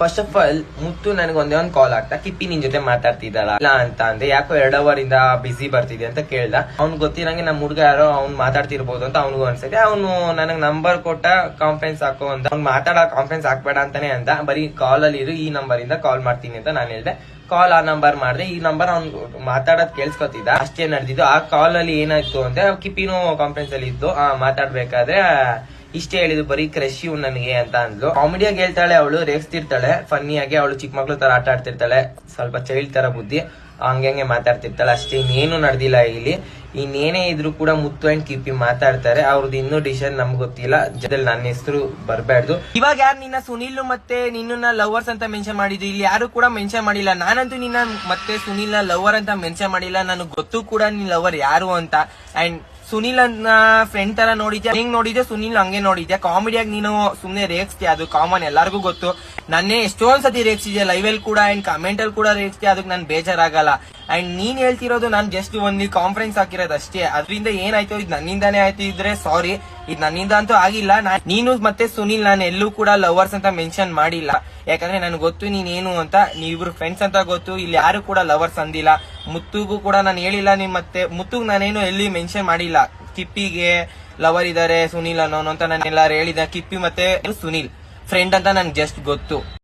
First of all ಮುತ್ತು ನನಗೆ ಒಂದೇ ಒಂದು ಕಾಲ್ ಆಗ್ತಾ, ಕಿಪ್ಪಿ ನಿನ್ ಜೊತೆ ಮಾತಾಡ್ತಿದ್ದಾಳ? ಇಲ್ಲ ಅಂತ ಅಂದೆ. ಯಾಕೋ ಎರಡ್ ಅವರ್ ಇಂದ ಬಿಸಿ ಬರ್ತಿದೆ ಅಂತ ಕೇಳ್ದ. ಅವ್ನ್ ಗೊತ್ತಿರಂಗೆ ನಮ್ಮ ಹುಡುಗ ಯಾರೋ ಅವ್ನ್ ಮಾತಾಡ್ತಿರ್ಬೋದು ಅಂತ ಅವ್ನಿಗೂ ಅನ್ಸುತ್ತೆ ಅವನು ನನಗ್ ನಂಬರ್ ಕೊಟ್ಟ ಕಾನ್ಫರೆನ್ಸ್ ಹಾಕೋ ಅಂತ, ಅವ್ನ್ ಮಾತಾಡೋ ಕಾನ್ಫರೆನ್ಸ್ ಹಾಕ್ಬೇಡ ಅಂತಾನೆ ಅಂತ ಬರೀ ಕಾಲ್ ಅಲ್ಲಿ ಇರು, ಈ ನಂಬರ್ ಇಂದ ಕಾಲ್ ಮಾಡ್ತೀನಿ ಅಂತ ನಾನು ಹೇಳ್ದೆ. ಕಾಲ್ ಆ ನಂಬರ್ ಮಾಡಿದೆ. ಈ ನಂಬರ್ ಅವ್ನ್ ಮಾತಾಡೋದ್ ಕೇಳಿಸ್ಕೊತಿದ್ದ. ಅಷ್ಟೇ ನಡೆದಿದ್ದು. ಆ ಕಾಲ್ ಅಲ್ಲಿ ಏನಾಯ್ತು ಅಂದ್ರೆ ಕಿಪಿನೂ ಕಾನ್ಫರೆನ್ಸ್ ಅಲ್ಲಿ ಇದ್ದು ಮಾತಾಡ್ಬೇಕಾದ್ರೆ ಇಷ್ಟೇ ಹೇಳಿದ್ರು ಬರೀ ಕ್ರಶ್ ನನಗೆ ಅಂತ ಅಂದ್ಲು. ಕಾಮಿಡಿಯಾಗಿ ಹೇಳ್ತಾಳೆ ಅವಳು, ರೇಗಿಸ್ತಿರ್ತಾಳೆ ಫನ್ನಿಯಾಗಿ ಅವಳು ಚಿಕ್ಕ ಮಕ್ಳು ತರ ಆಟ ಆಡ್ತಿರ್ತಾಳೆ. ಸ್ವಲ್ಪ ಚೈಲ್ಡ್ ತರ ಬುದ್ಧಿ, ಹಂಗೆ ಮಾತಾಡ್ತಿರ್ತಾಳೆ. ಅಷ್ಟೇ ಇನ್ನೇನು ನಡೆದಿಲ್ಲ ಇಲ್ಲಿ. ಇನ್ನೇನೇ ಇದ್ರು ಕೂಡ ಮುತ್ತು ಅಂಡ್ ಕಿಪಿ ಮಾತಾಡ್ತಾರೆ. ಅವ್ರದ್ದು ಇನ್ನೂ ಡಿಸಿಷನ್ ನಮ್ಗೆ ಗೊತ್ತಿಲ್ಲ. ಜೊತೆಲಿ ನನ್ನ ಹೆಸರು ಬರಬಾರ್ದು ಇವಾಗ ಯಾರು ನಿನ್ನ ಸುನಿಲ್ ಮತ್ತೆ ನಿನ್ನ ಲವರ್ಸ್ ಅಂತ ಮೆನ್ಷನ್ ಮಾಡಿದ್ರು ಇಲ್ಲಿ ಯಾರು ಕೂಡ ಮೆನ್ಷನ್ ಮಾಡಿಲ್ಲ. ನಾನಂತೂ ನಿನ್ನ ಮತ್ತೆ ಸುನಿಲ್ ಲವರ್ ಅಂತ ಮೆನ್ಷನ್ ಮಾಡಿಲ್ಲ. ನನಗೆ ಗೊತ್ತು ಕೂಡ ನಿನ್ ಲವರ್ ಯಾರು ಅಂತ. ಅಂಡ್ ಸುನಿಲ್ ಅನ್ನ ಫ್ರೆಂಡ್ ತರ ನೋಡಿದ್ಯಾ? ಹೆಂಗ್ ನೋಡಿದ್ಯಾ? ಸುನಿಲ್ ಹಂಗೆ ನೋಡಿದ್ಯಾ? ಕಾಮಿಡಿಯಾಗಿ ನೀನು ಸುಮ್ನೆ ರೇಗಿಸ್ತೀಯ? ಅದು ಕಾಮನ್ ಎಲ್ಲಾರ್ಗೂ ಗೊತ್ತು. ನನ್ನೇ ಎಷ್ಟೊಂದ್ ಸತಿ ಲೈವ್ ಅಲ್ಲಿ ಕೂಡ ಅಂಡ್ ಕಮೆಂಟ್ ಅಲ್ಲಿ ಕೂಡ ರೇಗಿಸ್ತೀಯ? ಅದಕ್ಕೆ ನನ್ ಬೇಜಾರಾಗಲ್ಲ. ಅಂಡ್ ನೀನ್ ಹೇಳ್ತಿರೋದು ನಾನ್ ಜಸ್ಟ್ ಒಂದ್ ಕಾನ್ಫರೆನ್ಸ್ ಹಾಕಿರೋದು ಅಷ್ಟೇ. ಅದರಿಂದ ಏನಾಯ್ತು? ಇದು ನನ್ನಿಂದಾನೇ ಆಯ್ತು ಇದ್ರೆ ಸಾರಿ ಇದು ನನ್ನಿಂದ ಅಂತೂ ಆಗಿಲ್ಲ. ನಾನ್- ಮತ್ತೆ ಸುನಿಲ್ ನಾನು ಎಲ್ಲೂ ಕೂಡ ಲವರ್ಸ್ ಅಂತ ಮೆನ್ಷನ್ ಮಾಡಿಲ್ಲ. ಯಾಕಂದ್ರೆ ನನಗೆ ಗೊತ್ತು ನೀನೇನು ಅಂತ. ನೀವಿಬ್ರು ಫ್ರೆಂಡ್ಸ್ ಅಂತ ಗೊತ್ತು. ಇಲ್ಲಿ ಯಾರು ಕೂಡ ಲವರ್ಸ್ ಅಂದಿಲ್ಲ. ಮುತ್ತುಗೂ ಕೂಡ ನಾನು ಹೇಳಿಲ್ಲ ನಿಮ್ ಮತ್ತೆ. ಮುತ್ತುಗ್ ನಾನೇನು ಎಲ್ಲಿ ಮೆನ್ಷನ್ ಮಾಡಿಲ್ಲ. ಕಿಪ್ಪಿಗೆ ಲವರ್ ಇದಾರೆ ಸುನಿಲ್ ಅನ್ನೋನು ಅಂತ ನಾನು ಎಲ್ಲಾರು ಹೇಳಿದ. ಕಿಪ್ಪಿ ಮತ್ತೆ ಸುನಿಲ್. ಫ್ರೆಂಡ್ ಅಂತ ನನ್ಗೆ ಜಸ್ಟ್ ಗೊತ್ತು.